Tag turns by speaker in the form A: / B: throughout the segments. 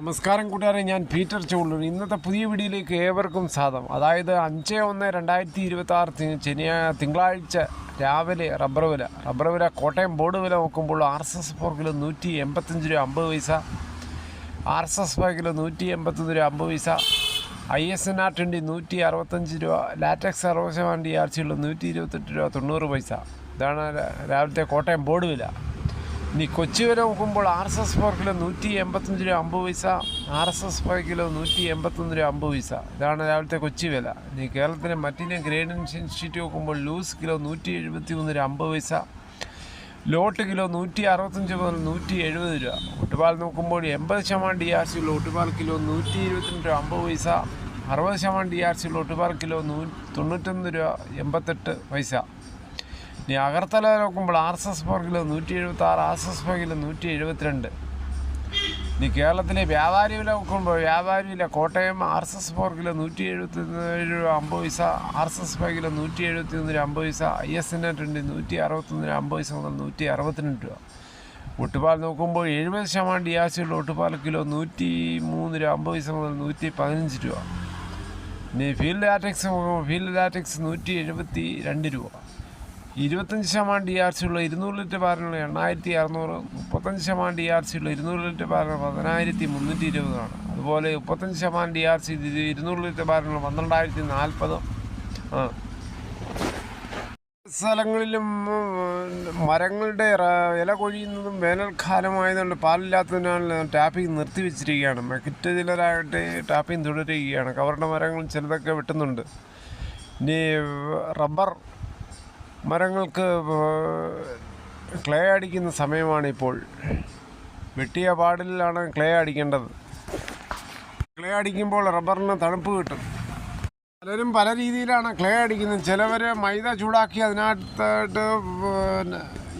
A: നമസ്കാരം കൂട്ടുകാരെ ഞാൻ പീറ്റർ ചൂള്ളൂർ ഇന്നത്തെ പുതിയ വീഡിയോയിലേക്ക് ഏവർക്കും സ്വാഗതം. അതായത് അഞ്ച് ഒന്ന് രണ്ടായിരത്തി ഇരുപത്തി ആറ് ശനിയാ തിങ്കളാഴ്ച രാവിലെ റബ്ബർ വില. റബ്ബർ വില കോട്ടയം ബോർഡ് വില നോക്കുമ്പോൾ R S S four kilo നൂറ്റി എൺപത്തഞ്ച് രൂപ അമ്പത് പൈസ. R S S five kilo നൂറ്റി എൺപത്തൊന്ന് രൂപ അമ്പത് പൈസ. I S N R twenty നൂറ്റി അറുപത്തഞ്ച് രൂപ. ലാറ്റക്സ് അറുപത് ശതമാനം ഡി ആർ സി നൂറ്റി ഇരുപത്തെട്ട് രൂപ തൊണ്ണൂറ് പൈസ. ഇതാണ് രാവിലത്തെ കോട്ടയം ബോർഡ് വില. ഇനി കൊച്ചി വരെ നോക്കുമ്പോൾ R S S four kilo നൂറ്റി എൺപത്തഞ്ച് രൂപ അമ്പത് പൈസ. R S S five kilo നൂറ്റി എൺപത്തൊന്ന് രൂപ അമ്പത് പൈസ. ഇതാണ് രാവിലത്തെ കൊച്ചി വില. ഇനി കേരളത്തിലെ മറ്റിനെ ഗ്രേഡ് ഇൻസ്റ്റിറ്റ്യൂട്ട് നോക്കുമ്പോൾ ലൂസ് കിലോ നൂറ്റി എഴുപത്തി മൂന്ന് രൂപ അമ്പത് പൈസ. ലോട്ട് കിലോ നൂറ്റി അറുപത്തഞ്ച് മുതൽ നൂറ്റി എഴുപത് രൂപ. ഒട്ടുപാൽ നോക്കുമ്പോൾ എൺപത് ശതമാനം ഡി ആർ സി ഉള്ള ഒട്ടുപാൽ കിലോ നൂറ്റി ഇരുപത്തിരണ്ട് രൂപ അമ്പത് പൈസ. അറുപത് ശതമാനം ഡി ആർ സി ഉള്ള ഒട്ടുപാൽ കിലോ നൂ തൊണ്ണൂറ്റൊന്ന് രൂപ എൺപത്തെട്ട് പൈസ. ഇനി അഗർത്തല നോക്കുമ്പോൾ ആർ എസ് എസ് ഫോർ നൂറ്റി എഴുപത്തി ആറ് ആർ എസ് എസ് ഫോർ നൂറ്റി എഴുപത്തിരണ്ട് ഇനി കേരളത്തിലെ വ്യാപാരി വില നോക്കുമ്പോൾ വ്യാപാരി വില Kottayam R S S four നൂറ്റി എഴുപത്തി ഏഴ് അമ്പത് പൈസ ആർ എസ് എസ് കിലോ നൂറ്റി എഴുപത്തി ഒന്ന് അമ്പത് പൈസ ഐ എസ് എൻ ട്വന്റി നൂറ്റി അറുപത്തൊന്ന് അമ്പത് പൈസ മുതൽ നൂറ്റി അറുപത്തിരണ്ട് രൂപ. ഒട്ടുപാൽ നോക്കുമ്പോൾ എഴുപത് ശതമാനം ഡി ആസിയുള്ള സിയുള്ള ഒട്ടുപാൽ കിലോ നൂറ്റി മൂന്ന് രൂപ അമ്പത് പൈസ മുതൽ നൂറ്റി പതിനഞ്ച് രൂപ. ഇനി ഫീൽഡ് ലാറ്റക്സ് ഫീൽഡ് ലാറ്റക്സ് നൂറ്റി എഴുപത്തി രണ്ട് രൂപ. ഇരുപത്തഞ്ച് ശതമാനം ഡി ആർ സി ഉള്ള ഇരുന്നൂറ് ലിറ്റർ ബാരനുള്ള എണ്ണായിരത്തി അറുന്നൂറ് മുപ്പത്തഞ്ച് ശതമാനം ഡി ആർ സി ഉള്ള ഇരുന്നൂറ് ലിറ്റർ ബാരൽ പതിനായിരത്തി മുന്നൂറ്റി ഇരുപതാണ്. അതുപോലെ മുപ്പത്തഞ്ച് ശതമാനം ഡി ആർ സി ഇരുന്നൂറ് ലിറ്റർ ബാരലുള്ള പന്ത്രണ്ടായിരത്തി നാൽപ്പത് സ്ഥലങ്ങളിലും മരങ്ങളുടെ ഇല കൊഴിയുന്നതും വേനൽക്കാലമായതുകൊണ്ട് പാലില്ലാത്തതിനാൽ ടാപ്പിംഗ് നിർത്തിവെച്ചിരിക്കുകയാണ്. മറ്റ് ചിലരായിട്ട് ടാപ്പിംഗ് തുടരുകയാണ്. കവറിന്റെ മരങ്ങളും ചിലതൊക്കെ വെട്ടുന്നുണ്ട്. ഇനി റബ്ബർ മരങ്ങൾക്ക് ക്ലേ അടിക്കുന്ന സമയമാണിപ്പോൾ. വെട്ടിയ പാടിലാണ് ക്ലേ അടിക്കേണ്ടത്. ക്ലേ അടിക്കുമ്പോൾ റബ്ബറിന് തണുപ്പ് കിട്ടും. പലരും പല രീതിയിലാണ് ക്ലേ അടിക്കുന്നത്. ചിലവർ മൈദ ചൂടാക്കി അതിനകത്തായിട്ട്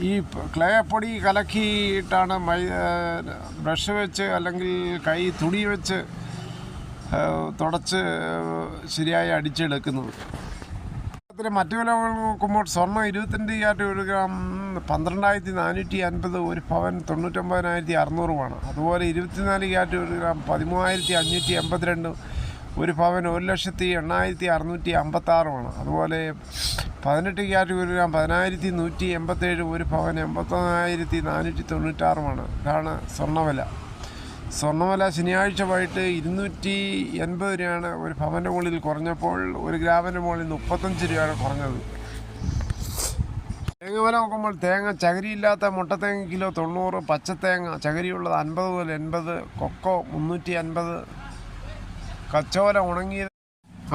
A: ഈ ക്ലേ പൊടി കലക്കിയിട്ടാണ് മൈ ബ്രഷ് വെച്ച് അല്ലെങ്കിൽ കൈ തുണി വെച്ച് തുടച്ച് ശരിയായി അടിച്ചെടുക്കുന്നത്. കേരളത്തിലെ മറ്റു വിലകൾ നോക്കുമ്പോൾ സ്വർണം ഇരുപത്തിരണ്ട് ആയിട്ട് ഒരു ഗ്രാം പന്ത്രണ്ടായിരത്തി നാനൂറ്റി അൻപത് ഒരു പവൻ തൊണ്ണൂറ്റൊമ്പതിനായിരത്തി അറുന്നൂറുമാണ് അതുപോലെ ഇരുപത്തിനാല് ക്യാറ്റ് ഒരു ഗ്രാം പതിമൂവായിരത്തി അഞ്ഞൂറ്റി എൺപത്തിരണ്ട് ഒരു പവൻ ഒരു ലക്ഷത്തി എണ്ണായിരത്തി അറുന്നൂറ്റി അമ്പത്താറുമാണ് അതുപോലെ പതിനെട്ട് ക്യാറ്റ് ഒരു ഗ്രാം പതിനായിരത്തി നൂറ്റി എൺപത്തേഴ് ഒരു പവൻ എൺപത്തൊന്നായിരത്തി നാനൂറ്റി തൊണ്ണൂറ്റാറുമാണ് ഇതാണ് സ്വർണവില. സ്വർണവില ശനിയാഴ്ച വൈകിട്ട് ഇരുന്നൂറ്റി എൺപത് രൂപയാണ് ഒരു ഭവന്റെ മുകളിൽ കുറഞ്ഞപ്പോൾ ഒരു ഗ്രാമിന്റെ മുകളിൽ മുപ്പത്തഞ്ച് രൂപയാണ് കുറഞ്ഞത്. തേങ്ങ വില നോക്കുമ്പോൾ തേങ്ങ ചകരിയില്ലാത്ത മുട്ടത്തേങ്ങ കിലോ തൊണ്ണൂറ് പച്ചത്തേങ്ങ ചകരിയുള്ളത് അൻപത് മുതൽ എൺപത് കൊക്കോ മുന്നൂറ്റി അൻപത് കച്ചോല ഉണങ്ങിയത്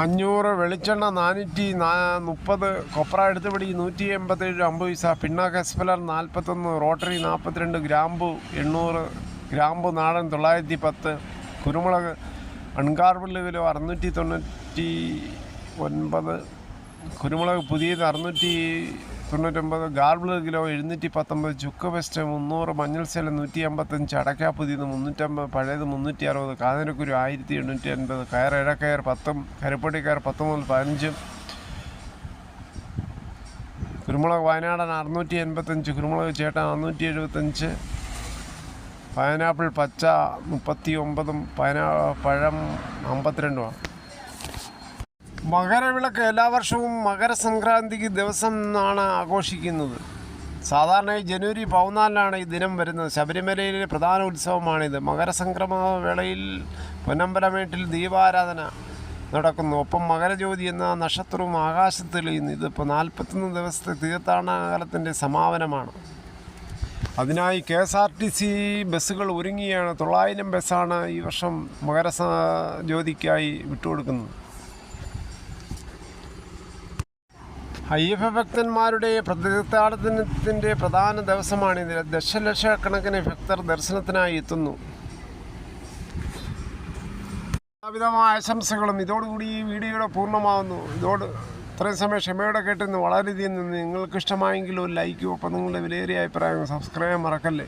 A: അഞ്ഞൂറ് വെളിച്ചെണ്ണ നാനൂറ്റി നാ മുപ്പത് കൊപ്ര എടുത്തുപിടി നൂറ്റി എൺപത്തേഴ് അമ്പത് പൈസ പിണ്ണാക്ക് എസ്പലർ നാൽപ്പത്തൊന്ന് റോട്ടറി നാൽപ്പത്തിരണ്ട് ഗ്രാമ്പു എണ്ണൂറ് ഗ്രാമ്പു നാടൻ തൊള്ളായിരത്തി പത്ത് കുരുമുളക് അൺകാർബിൾ കിലോ അറുന്നൂറ്റി തൊണ്ണൂറ്റി ഒൻപത് കുരുമുളക് പുതിയത് അറുന്നൂറ്റി തൊണ്ണൂറ്റൊമ്പത് ഗാർബിൾ കിലോ എഴുന്നൂറ്റി പത്തൊമ്പത് ചുക്ക് വെസ്റ്റ് മുന്നൂറ് മഞ്ഞൾ സേല നൂറ്റി അമ്പത്തഞ്ച് അടയ്ക്ക പുതിയത് മുന്നൂറ്റമ്പത് പഴയത് മുന്നൂറ്റി അറുപത് കാതനക്കുരു ആയിരത്തി എണ്ണൂറ്റി അൻപത് കയർ ഇഴക്കയർ പത്തും കരിപ്പൊടി കയർ പത്ത് മുതൽ പതിനഞ്ചും കുരുമുളക് വയനാടൻ അറുന്നൂറ്റി എൺപത്തഞ്ച് കുരുമുളക് ചേട്ടൻ അറുന്നൂറ്റി എഴുപത്തഞ്ച് പൈനാപ്പിൾ പച്ച മുപ്പത്തി ഒമ്പതും പൈനാ പഴം അമ്പത്തിരണ്ടുമാണ് മകരവിളക്ക് എല്ലാ വർഷവും മകരസംക്രാന്തിക്ക് ദിവസം എന്നാണ് ആഘോഷിക്കുന്നത്. സാധാരണയായി ജനുവരി പതിനാലിനാണ് ഈ ദിനം വരുന്നത്. ശബരിമലയിലെ പ്രധാന ഉത്സവമാണിത്. മകരസംക്രമ വേളയിൽ പൊന്നമ്പലമേട്ടിൽ ദീപാരാധന നടക്കുന്നു. ഒപ്പം മകരജ്യോതി എന്ന നക്ഷത്രവും ആകാശത്ത് തെളിയുന്നു ഇതിപ്പോൾ നാൽപ്പത്തൊന്ന് ദിവസത്തെ തീർത്ഥാടനകാലത്തിന്റെ സമാപനമാണ്. അതിനായി K S R T C ബസ്സുകൾ ഒരുങ്ങിയാണ്. തൊള്ളായിരം ബസ്സാണ് ഈ വർഷം മകര ജ്യോതിക്കായി വിട്ടുകൊടുക്കുന്നത്. അയ്യപ്പ ഭക്തന്മാരുടെ തീർത്ഥാടനത്തിന്റെ പ്രധാന ദിവസമാണിത് ദശലക്ഷക്കണക്കിന് ഭക്തർ ദർശനത്തിനായി എത്തുന്നു. എല്ലാവിധമായ ആശംസകളും ഇതോടുകൂടി ഈ വീഡിയോയുടെ പൂർണമാവുന്നു. ഇതോട് ഇത്രയും സമയം ക്ഷമയോടെ കേട്ടിരുന്നു. വളരെയധികം നിന്ന് നിങ്ങൾക്ക് ഇഷ്ടമായെങ്കിൽ ഒരു ലൈക്കും ഒപ്പം നിങ്ങളുടെ വിലയേറിയ അഭിപ്രായം സബ്സ്ക്രൈബ് മറക്കല്ലേ?